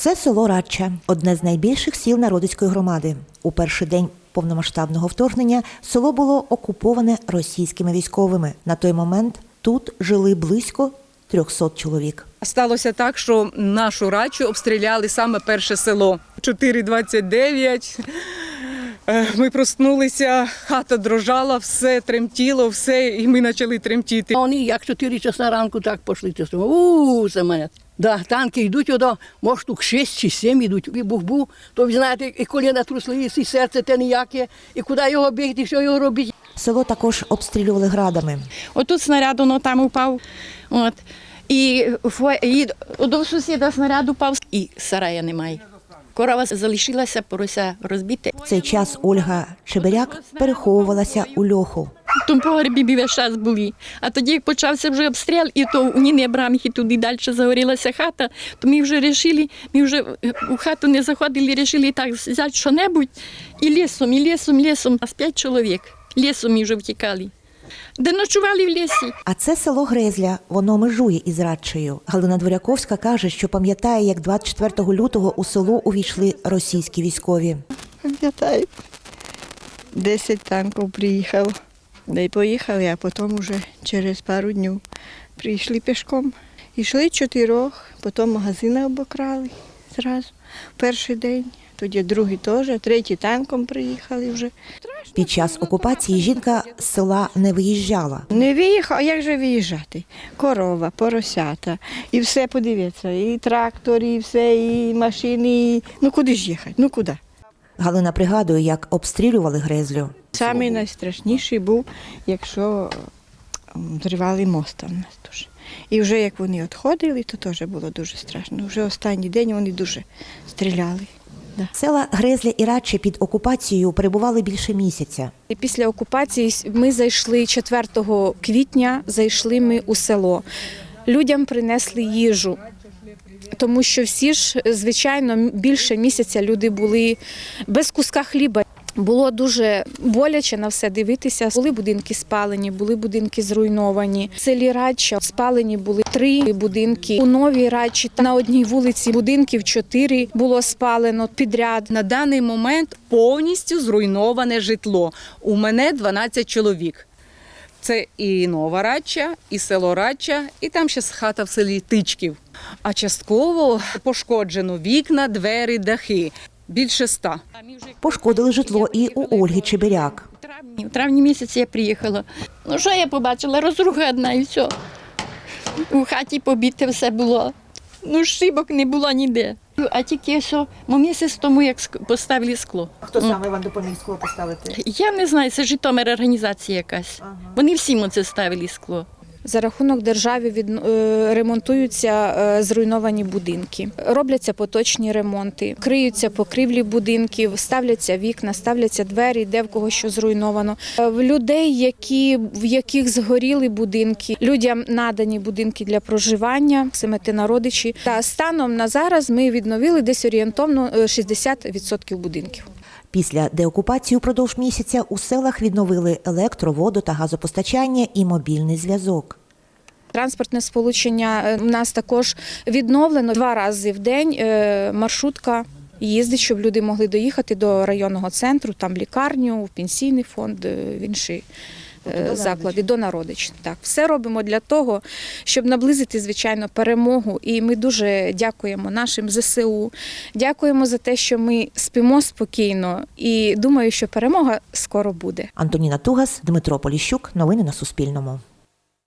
Це село Радча, одне з найбільших сіл народицької громади. У перший день повномасштабного вторгнення село було окуповане російськими військовими. На той момент тут жили близько 300 чоловік. Сталося так, що нашу рачу обстріляли саме перше село. 4.29. Е, Ми проснулися, хата дрожала, все тремтіло, все, і ми почали тремтіти. Вони як 4 часа ранку так пішли. У це мене. Да, танки йдуть, ото, може, штук 6 чи 7 йдуть. І бух був, то ви знаєте, і коліна трусились, і серце те ніяке, і куди його бігти, що його робити. Село також обстрілювали градами. Отут снаряд воно там упав. От. І, і до сусіда снаряд упав, і сарая немає. Корова залишилася, порося розбите. В цей час Ольга Чебиряк переховувалася у льоху. В тому погребі весь час були. А тоді, як почався вже обстріл, і то у Ніни Абраміхи туди далі загорілася хата, то ми вже вирішили, ми вже у хату не заходили, вирішили так взяти що-небудь і лісом, і лісом, лісом. Нас п'ять чоловік. Лісом ми вже втікали. Де ночували в лісі. А це село Грезля, воно межує із Радчею. Галина Дворяковська каже, що пам'ятає, як 24 лютого у село увійшли російські військові. Пам'ятаю. Десять танків приїхало. Да й поїхали, а потім вже через пару днів прийшли пішком. Йшли чотирьох, потім магазини обокрали зразу. Перший день, тоді другий теж, третій танком приїхали вже. Під час окупації жінка з села не виїжджала. Не виїхав, а як же виїжджати? Корова, поросята, і все подивіться, і трактор, і все, і машини. І... Ну куди ж їхати? Ну куди? Галина пригадує, як обстрілювали Грезлю. Самий найстрашніший був, якщо зривали мост у нас дуже. І вже як вони відходили, то теж було дуже страшно. Вже останній день вони дуже стріляли. Да. Села Грезля і Радче під окупацією перебували більше місяця. І Після окупації ми зайшли 4 квітня, зайшли ми у село. Людям принесли їжу. Тому що всі ж, звичайно, більше місяця люди були без куска хліба. Було дуже боляче на все дивитися. Були будинки спалені, були будинки зруйновані. В селі Радча спалені були три будинки. У новій Радчі на одній вулиці будинків чотири було спалено підряд. На даний момент повністю зруйноване житло. У мене 12 чоловік. Це і Нова Радча, і село Радча, і там ще хата в селі Тичків. А частково пошкоджено вікна, двері, дахи. Більше ста. Пошкодили житло і у Ольги Чебиряк. В травні, місяці я приїхала. Ну що я побачила? Розруха одна і все. У хаті побите все було. Ну, шибок не було ніде. А тільки що ми місяць тому, як поставили скло. А Хто саме вам допоміг скло поставити? Я не знаю, це Житомир організація якась. Вони всім оце ставили скло. За рахунок держави від, е, ремонтуються е, зруйновані будинки, робляться поточні ремонти, криються покрівлі будинків, ставляться вікна, ставляться двері, де в кого що зруйновано. Е, В людей, які в яких згоріли будинки, людям надані будинки для проживання, семити на родичі. Та станом на зараз ми відновили десь орієнтовно е, 60% будинків. Після деокупації упродовж місяця у селах відновили електро, воду та газопостачання і мобільний зв'язок. Транспортне сполучення е, у нас також відновлено два рази в день. е, Маршрутка їздить, щоб люди могли доїхати до районного центру, там лікарню, пенсійний фонд, е, в інші заклади, до народич. Так, все робимо для того, щоб наблизити звичайно перемогу. І ми дуже дякуємо нашим ЗСУ. Дякуємо за те, що ми спимо спокійно. І думаю, що перемога скоро буде. Антоніна Тугас, Дмитро Поліщук. Новини на Суспільному.